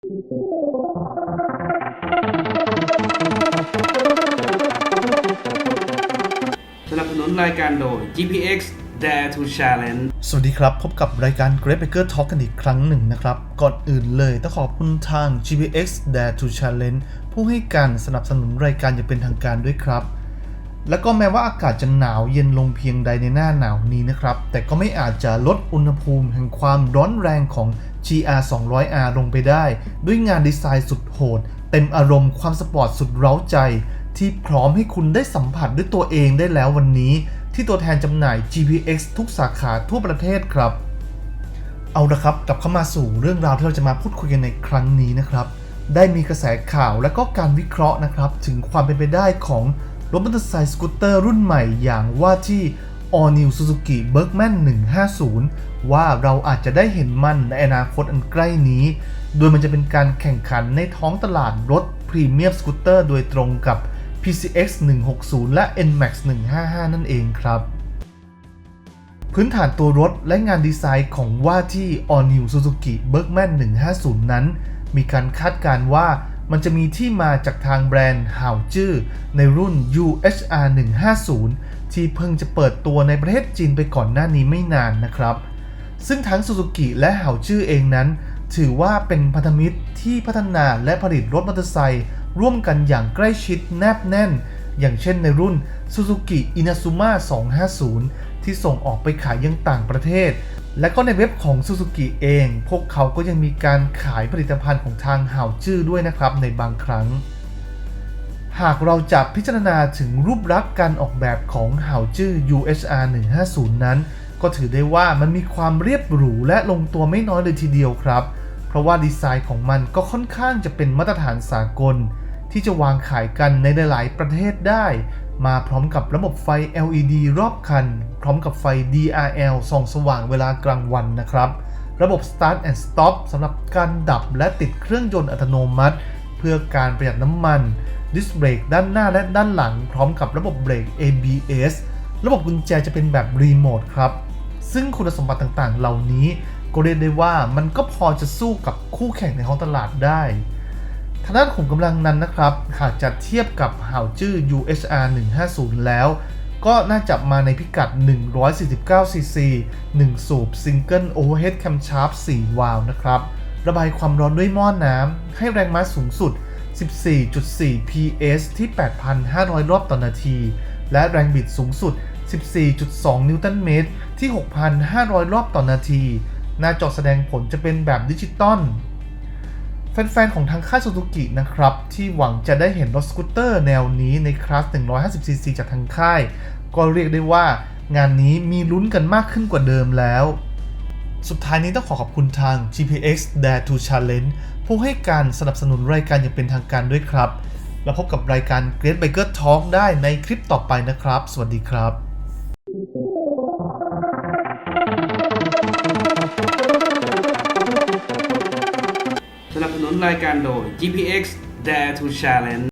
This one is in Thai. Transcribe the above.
สนับสนุนรายการโดย GPX Dare to Challenge สวัสดีครับ พบกับรายการ Great Baker Talk กันอีกครั้งหนึ่งนะครับ ก่อนอื่นเลยต้องขอบคุณทาง GPX Dare to Challenge ผู้ให้การสนับสนุนรายการอย่างเป็นทางการด้วยครับ แล้วก็แม้ว่าอากาศจะหนาวเย็นลงเพียงใดในหน้าหนาวนี้นะครับ แต่ก็ไม่อาจจะลดอุณหภูมิแห่งความร้อนแรงของ GR 200R ลงไปได้ ด้วยงานดีไซน์สุดโหด เต็มอารมณ์ความสปอร์ตสุดเร้าใจ ที่พร้อมให้คุณได้สัมผัสด้วยตัวเองได้แล้ววันนี้ ที่ตัวแทนจำหน่าย GPX ทุกสาขาทั่วประเทศครับ เอาละครับกลับเข้ามาสู่เรื่องราวที่เราจะมาพูดคุยกันในครั้งนี้นะครับ ได้มีกระแสข่าวและก็การวิเคราะห์นะครับ ถึงความเป็นไปได้ของรถมอเตอร์ไซค์สกูตเตอร์รุ่นใหม่อย่างว่าที่ All New Suzuki Bergman 150 ว่าเราอาจจะได้เห็นมันในอนาคตอันใกล้นี้ โดยมันจะเป็นการแข่งขันในท้องตลาดรถพรีเมียมสกูตเตอร์โดยตรงกับ PCX 160 และ NMAX 155 นั่นเองครับพื้นฐานตัวรถและงานดีไซน์ของว่าที่ All New Suzuki Bergman 150 นั้น มีการคาดการณ์ว่า มันจะมีที่มาจากทางแบรนด์ห่าวจื้อในรุ่น UHR 150ที่เพิ่งจะเปิดตัวในประเทศจีนไปก่อนหน้านี้ไม่นานนะครับ ซึ่งทั้ง Suzuki และห่าวจื้อเองนั้น ถือว่าเป็นพันธมิตรที่พัฒนาและผลิตรถมอเตอร์ไซค์ร่วมกันอย่างใกล้ชิดแนบแน่น อย่างเช่นในรุ่น Suzuki Inazuma 250 ที่ส่งออกไปขายยังต่างประเทศ และก็ในเว็บของ Suzuki เอง พวกเขาก็ยังมีการขายผลิตภัณฑ์ของทางห่าวจื้อด้วยนะครับในบางครั้ง หากเราจะพิจารณาถึงรูปลักษณ์การออกแบบของห่าวจื้อ UHR 150 นั้น ก็ถือได้ว่ามันมีความเรียบหรูและลงตัวไม่น้อยเลยทีเดียวครับ เพราะว่าดีไซน์ของมันก็ค่อนข้างจะเป็นมาตรฐานสากล ที่จะวางขายกันในหลาย ๆ ประเทศได้ มาพร้อมกับระบบไฟ LED รอบคัน พร้อมกับไฟ DRL ส่องสว่างเวลากลางวันนะครับ ระบบ Start and Stop สำหรับการดับและติดเครื่องยนต์อัตโนมัติ เพื่อการประหยัดน้ำมันดิสเบรกด้านหน้าและด้านหลัง พร้อมกับระบบเบรก ABS ระบบกุญแจจะเป็นแบบรีโมทครับ ซึ่งคุณสมบัติต่างๆ เหล่านี้ก็เรียกได้ว่ามันก็พอจะสู้กับคู่แข่งในท้องตลาดได้ ทางด้านขุมกำลังนั้นนะครับ หากจะเทียบกับห่าวจื้อ UHR 150 แล้ว ก็น่าจะมาในพิกัด 149 cc 1 สูบ Single Overhead Camshaft 4วาล์วนะครับ ระบายความร้อนด้วยหม้อน้ำ ให้แรงม้าสูงสุด 14.4 PS ที่ 8,500 รอบต่อนาที และแรงบิดสูงสุด 14.2 นิวตันเมตรที่ 6,500 รอบต่อนาที หน้าจอแสดงผลจะเป็นแบบดิจิตอล แฟนๆ ของทางค่ายซูซูกินะครับ ที่หวังจะได้เห็นรถสกูตเตอร์แนวนี้ในคลาส 150cc จากทางค่าย ก็เรียกได้ว่างานนี้มีลุ้นกันมากขึ้นกว่าเดิมแล้ว สุดท้ายนี้ต้องขอขอบคุณทาง GPX Dare to Challenge ผู้ให้การสนับสนุนรายการอย่างเป็นทางการด้วยครับ แล้วพบกับรายการ Great Biker Talk ได้ในคลิปต่อไปนะครับ สวัสดีครับ นับสนุนรายการโดย GPX Dare to Challenge